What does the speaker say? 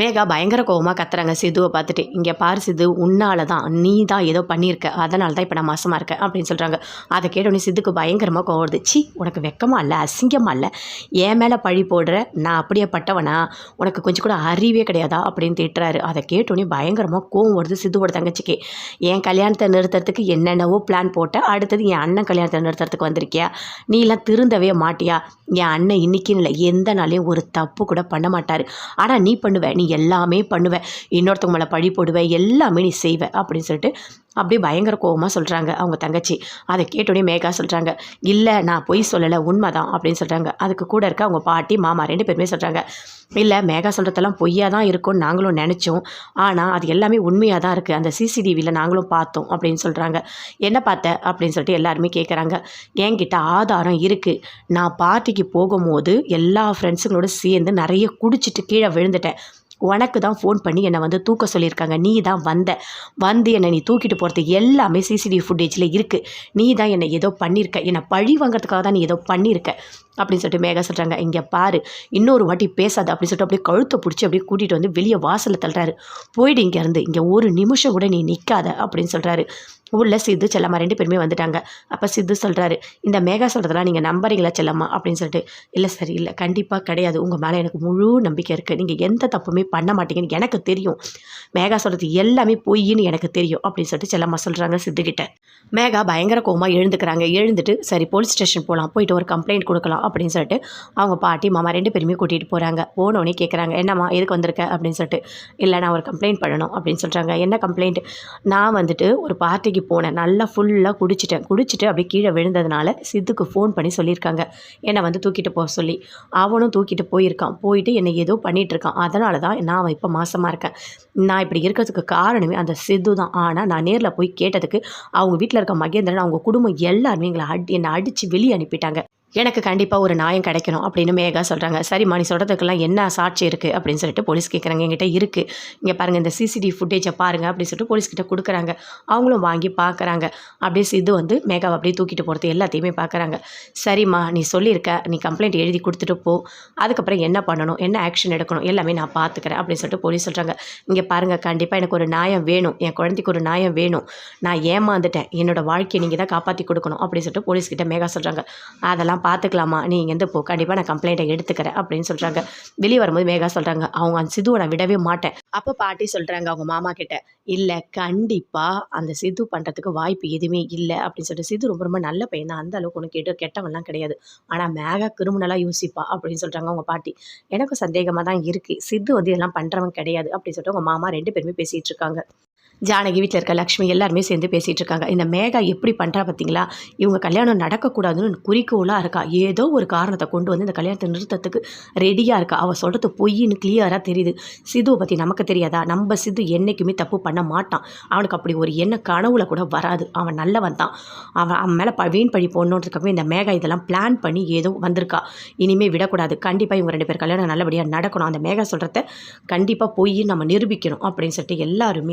மேகா பயங்கர கோவமாக கத்துறாங்க சிதுவை பார்த்துட்டு. இங்கே பாரு சிது உன்னால தான் நீ தான் ஏதோ பண்ணியிருக்க அதனால தான் இப்போ நான் மாசமாக இருக்கேன். அப்படின்னு சொல்கிறாங்க அதை கேட்டோடனே சித்துக்கு பயங்கரமாக கோவம் வருது. சி உனக்கு வெக்கமாக இல்லை? அசிங்கமாக இல்லை? என் மேலே பழி போடுற நான் அப்படியே பட்டவனா? உனக்கு கொஞ்சம் கூட அறிவே கிடையாதா? அப்படின்னு திட்டுறாரு. அதை கேட்டோடனே பயங்கரமாக கோவம் வருது சித்துவோட தங்கச்சிக்கு. என் கல்யாணத்தை நிறுத்துறதுக்கு என்னென்னவோ பிளான் போட்டேன் அடுத்தது என் அண்ணன் கல்யாணத்தை நிறுத்துறதுக்கு வந்திருக்கியா? நீலாம் திருந்தவே மாட்டியா? என் அண்ணன் இன்னைக்குன்னு இல்லை எந்த நாளையும் ஒரு தப்பு கூட பண்ண மாட்டார். ஆனால் நீ பண்ணுவ நீ எல்லாமே பண்ணுவேன். இன்னொருத்தவங்க மேலே பழி போடுவேன். எல்லாமே நீ செய்வேன் அப்படின்னு சொல்லிட்டு அப்படியே பயங்கர கோவமாக சொல்கிறாங்க அவங்க தங்கச்சி. அதை கேட்டோடனே மேகா சொல்கிறாங்க இல்லை நான் பொய் சொல்லலை உண்மைதான் அப்படின்னு சொல்கிறாங்க அதுக்கு கூட இருக்க அவங்க பாட்டி மாமா ரெண்டு பேருமே சொல்கிறாங்க இல்லை மேகா சொல்கிறதெல்லாம் பொய்யாக தான் இருக்கும்னு நாங்களும் நினச்சோம். ஆனால் அது எல்லாமே உண்மையாக தான் இருக்குது அந்த சிசிடிவியில் நாங்களும் பார்த்தோம் அப்படின்னு சொல்கிறாங்க என்ன பார்த்த? அப்படின்னு சொல்லிட்டு எல்லாருமே கேட்குறாங்க என்கிட்ட ஆதாரம் இருக்குது நான் பார்ட்டிக்கு போகும்போது எல்லா ஃப்ரெண்ட்ஸுங்களோட சேர்ந்து நிறைய குடிச்சிட்டு கீழே விழுந்துட்டேன். உனக்கு தான் ஃபோன் பண்ணி என்னை வந்து தூக்க சொல்லியிருக்காங்க. நீ தான் வந்த. வந்து என்னை நீ தூக்கிட்டு போகிறது எல்லாமே சிசிடிவி ஃபுட்டேஜில் இருக்குது நீ தான் என்னை ஏதோ பண்ணியிருக்க என்னை பழி வாங்குறதுக்காக தான் நீ ஏதோ பண்ணியிருக்க அப்படின்னு சொல்லிட்டு மேகா சொல்கிறாங்க இங்கே பாரு இன்னொரு வாட்டி பேசாத அப்படின்னு சொல்லிட்டு அப்படியே கழுத்தை பிடிச்சி அப்படியே கூட்டிகிட்டு வந்து வெளியே வாசலில் தள்ளுறாரு. போயிடு இங்கேருந்து இங்கே ஒரு நிமிஷம் கூட நீ நிற்காத அப்படின்னு சொல்கிறாரு உள்ள சித்து செல்லம்மா ரெண்டு பேருமே வந்துட்டாங்க. அப்போ சித்து சொல்கிறாரு இந்த மேகா சொல்கிறதெல்லாம் நீங்கள் நம்புறீங்களா செல்லம்மா? அப்படின்னு சொல்லிட்டு இல்லை சரி இல்லை. கண்டிப்பாக கிடையாது. உங்கள் மேலே எனக்கு முழு நம்பிக்கை இருக்குது நீங்கள் எந்த தப்புமே பண்ண மாட்டீங்கன்னு எனக்கு தெரியும். மேகா சொல்கிறது எல்லாமே பொய்ன்னு எனக்கு தெரியும். அப்படின்னு சொல்லிட்டு செல்லம்மா சொல்கிறாங்க சித்துக்கிட்ட மேகா பயங்கர கோவமாக எழுந்துக்கிறாங்க. எழுந்துட்டு சரி போலீஸ் ஸ்டேஷன் போகலாம் போயிட்டு ஒரு கம்ப்ளைண்ட் கொடுக்கலாம். அப்படின்னு சொல்லிட்டு அவங்க பாட்டி மாமா ரெண்டு பேருமே கூட்டிகிட்டு போகிறாங்க போனோடனே கேட்குறாங்க என்னம்மா எதுக்கு வந்திருக்க? அப்படின்னு சொல்லிட்டு இல்லை நான் ஒரு கம்ப்ளைண்ட் பண்ணணும். அப்படின்னு சொல்கிறாங்க என்ன கம்ப்ளைண்ட் நான் வந்துட்டு ஒரு பார்ட்டிக்கு போனேன். நல்லா ஃபுல்லாக குடிச்சிட்டேன். குடிச்சிட்டு அப்படியே கீழே விழுந்ததுனால சித்துக்கு ஃபோன் பண்ணி சொல்லியிருக்காங்க. என்னை வந்து தூக்கிட்டு போக சொல்லி. அவனும் தூக்கிட்டு போயிருக்கான். போயிட்டு என்னை ஏதோ பண்ணிகிட்ருக்கான் அதனால தான் நான் இப்போ மாசமாக இருக்கேன். நான் இப்படி இருக்கிறதுக்கு காரணமே அந்த சித்து தான். ஆனால் நான் நேரில் போய் கேட்டதுக்கு அவங்க வீட்டில் இருக்க மகேந்திரன் அவங்க குடும்பம் எல்லாருமே எங்களை அடி என்னை அடித்து வெளியே அனுப்பிட்டாங்க. எனக்கு கண்டிப்பாக ஒரு நியாயம் கிடைக்கணும் அப்படின்னு மேகா சொல்கிறாங்க சரிம்மா நீ சொல்கிறதுக்கெல்லாம் என்ன சாட்சி இருக்குது அப்படின்னு சொல்லிட்டு போலீஸ் கேட்குறாங்க எங்கிட்ட இருக்குது இங்கே பாருங்கள் இந்த சிசிடிவி ஃபுட்டேஜை பாருங்கள் அப்படின்னு சொல்லிட்டு போலீஸ்கிட்ட கொடுக்குறாங்க. அவங்களும் வாங்கி பார்க்குறாங்க அப்படியே சித்து வந்து மேகாவை அப்படியே தூக்கிட்டு போகிறது எல்லாத்தையுமே பார்க்குறாங்க சரிம்மா நீ சொல்லியிருக்க. நீ கம்ப்ளைண்ட் எழுதி கொடுத்துட்டு போ. அதுக்கப்புறம் என்ன பண்ணணும்? என்ன ஆக்ஷன் எடுக்கணும்? எல்லாமே நான் பார்த்துக்கிறேன் அப்படின்னு சொல்லிட்டு போலீஸ் சொல்கிறாங்க இங்கே பாருங்கள் கண்டிப்பாக எனக்கு ஒரு நியாயம் வேணும். என் குழந்தைக்கு ஒரு நியாயம் வேணும். நான் ஏமாந்துட்டேன். என்னோடய வாழ்க்கையை நீங்கள் தான் காப்பாற்றி கொடுக்கணும் அப்படின்னு சொல்லிட்டு போலீஸ்கிட்ட மேகா சொல்கிறாங்க அதெல்லாம் பார்த்துக்கலாமா நீ இங்கேருந்து போ. கண்டிப்பாக நான் கம்ப்ளைண்ட்டை எடுத்துக்கிறேன் அப்படின்னு சொல்கிறாங்க வெளியே வரும்போது மேகா சொல்கிறாங்க அவங்க அந்த சிதுவை நான் விடவே மாட்டேன். அப்போ பாட்டி சொல்கிறாங்க அவங்க மாமா கிட்ட இல்லை கண்டிப்பாக அந்த சிது பண்ணுறதுக்கு வாய்ப்பு எதுவுமே இல்லை. அப்படின்னு சொல்லிட்டு சிது ரொம்ப ரொம்ப நல்ல பையன் தான். அந்த அளவுக்கு உனக்கு கேட்டு கெட்டவன்லாம் கிடையாது. ஆனால் மேகா கிரிமினலாக யோசிப்பா. அப்படின்னு சொல்கிறாங்க அவங்க பாட்டி. எனக்கும் சந்தேகமாக தான் இருக்குது சித்து வந்து இதெல்லாம் பண்ணுறவன் கிடையாது. அப்படின்னு சொல்லிட்டு அவங்க மாமா ரெண்டு பேருமே பேசிகிட்டு இருக்காங்க. ஜானகி வீட்டில் இருக்க லக்ஷ்மி எல்லாருமே சேர்ந்து பேசிகிட்டு இருக்காங்க. இந்த மேகா எப்படி பண்ணுறா பார்த்தீங்களா இவங்க கல்யாணம் நடக்கக்கூடாதுன்னு குறிக்கோளாக இருக்கா? ஏதோ ஒரு காரணத்தை கொண்டு வந்து இந்த கல்யாணத்தை நிறுத்தத்துக்கு ரெடியாக இருக்கா? அவள் சொல்கிறது பொய்ன்னு கிளியராக தெரியுது. சிதுவை பற்றி நமக்கு தெரியாதா? நம்ம சிது என்றைக்குமே தப்பு பண்ண மாட்டான். அவனுக்கு அப்படி ஒரு எண்ண கனவுல கூட வராது. அவன் நல்லவன் தான். அவன் அவன் மேலே ப வீண் பழி போடணுன்றதுக்காகவே இந்த மேகா இதெல்லாம் பிளான் பண்ணி ஏதோ வந்திருக்கா. இனிமேல் விடக்கூடாது. கண்டிப்பாக இவங்க ரெண்டு பேர் கல்யாணம் நல்லபடியாக நடக்கணும். அந்த மேகா சொல்கிறத கண்டிப்பாக போய் நம்ம நிரூபிக்கணும் அப்படின்னு சொல்லிட்டு எல்லாருமே